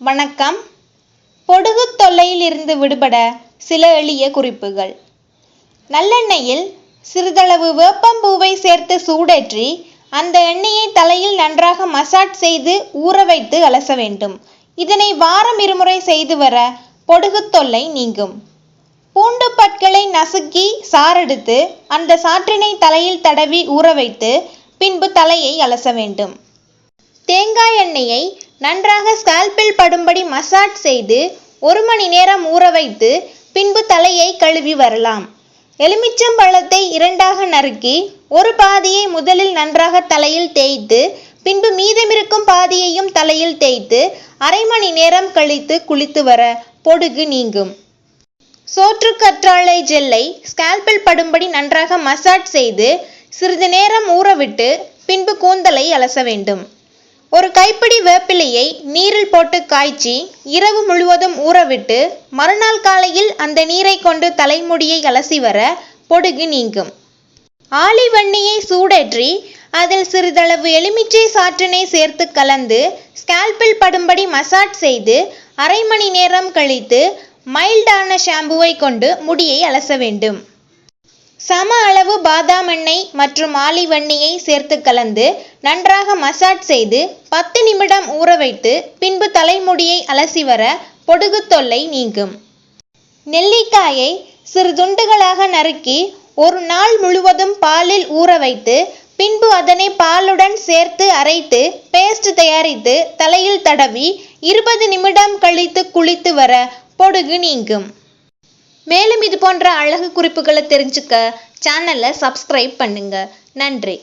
வணக்கம். பொடுகு தொல்லையிலிருந்து விடுபட சில எளிய குறிப்புகள். நல்லெண்ணெயில் சிறிதளவு வேப்பம்பூவை சேர்த்து சூடேற்றி அந்த எண்ணெயை தலையில் நன்றாக மசாஜ் செய்து ஊற வைத்து அலச வேண்டும். இதனை வாரம் இருமுறை செய்து வர பொடுகு தொல்லை நீங்கும். பூண்டு பற்களை நசுக்கி சாறெடுத்து அந்த சாற்றினை தலையில் தடவி ஊற வைத்து பின்பு தலையை அலச வேண்டும். தேங்காய் எண்ணெயை நன்றாக ஸ்கால்பில் படும்படி மசாஜ் செய்து ஒரு மணி நேரம் ஊற வைத்து பின்பு தலையை கழுவி வரலாம். எலுமிச்சம்பழத்தை இரண்டாக நறுக்கி ஒரு பாதியை முதலில் நன்றாக தலையில் தேய்த்து பின்பு மீதமிருக்கும் பாதியையும் தலையில் தேய்த்து அரை மணி நேரம் கழித்து குளித்து வர பொடுகு நீங்கும். சோற்றுக்கற்றாழை ஜெல்லை ஸ்கால்பில் படும்படி நன்றாக மசாஜ் செய்து சிறிது நேரம் ஊறவிட்டு பின்பு கூந்தலை அலச வேண்டும். ஒரு கைப்பிடி வேப்பிலையை நீரில் போட்டு காய்ச்சி இரவு முழுவதும் ஊறவிட்டு மறுநாள் காலையில் அந்த நீரை கொண்டு தலைமுடியை அலசி வர பொடுகு நீங்கும். ஆலிவண்ணியை சூடேற்றி அதில் சிறிதளவு எலுமிச்சை சாற்றினை சேர்த்து கலந்து ஸ்கேல்பில் படும்படி மசாஜ் செய்து அரை மணி நேரம் கழித்து மைல்டான ஷாம்புவை கொண்டு முடியை அலச வேண்டும். சம அளவு பாதாம் எண்ணெய் மற்றும் ஆலிவ் எண்ணெயை சேர்த்து கலந்து நன்றாக மசாஜ் செய்து பத்து நிமிடம் ஊற வைத்து பின்பு தலைமுடியை அலசி வர பொடுகு தொல்லை நீங்கும். நெல்லிக்காயை சிறு துண்டுகளாக நறுக்கி ஒரு நாள் முழுவதும் பாலில் ஊற வைத்து பின்பு அதனை பாலுடன் சேர்த்து அரைத்து பேஸ்ட் தயாரித்து தலையில் தடவி இருபது நிமிடம் கழித்து குளித்து வர பொடுகு நீங்கும். மேலும் இது போன்ற அழகு குறிப்புகளை தெரிஞ்சுக்க சேனலை சப்ஸ்கிரைப் பண்ணுங்க. நன்றி.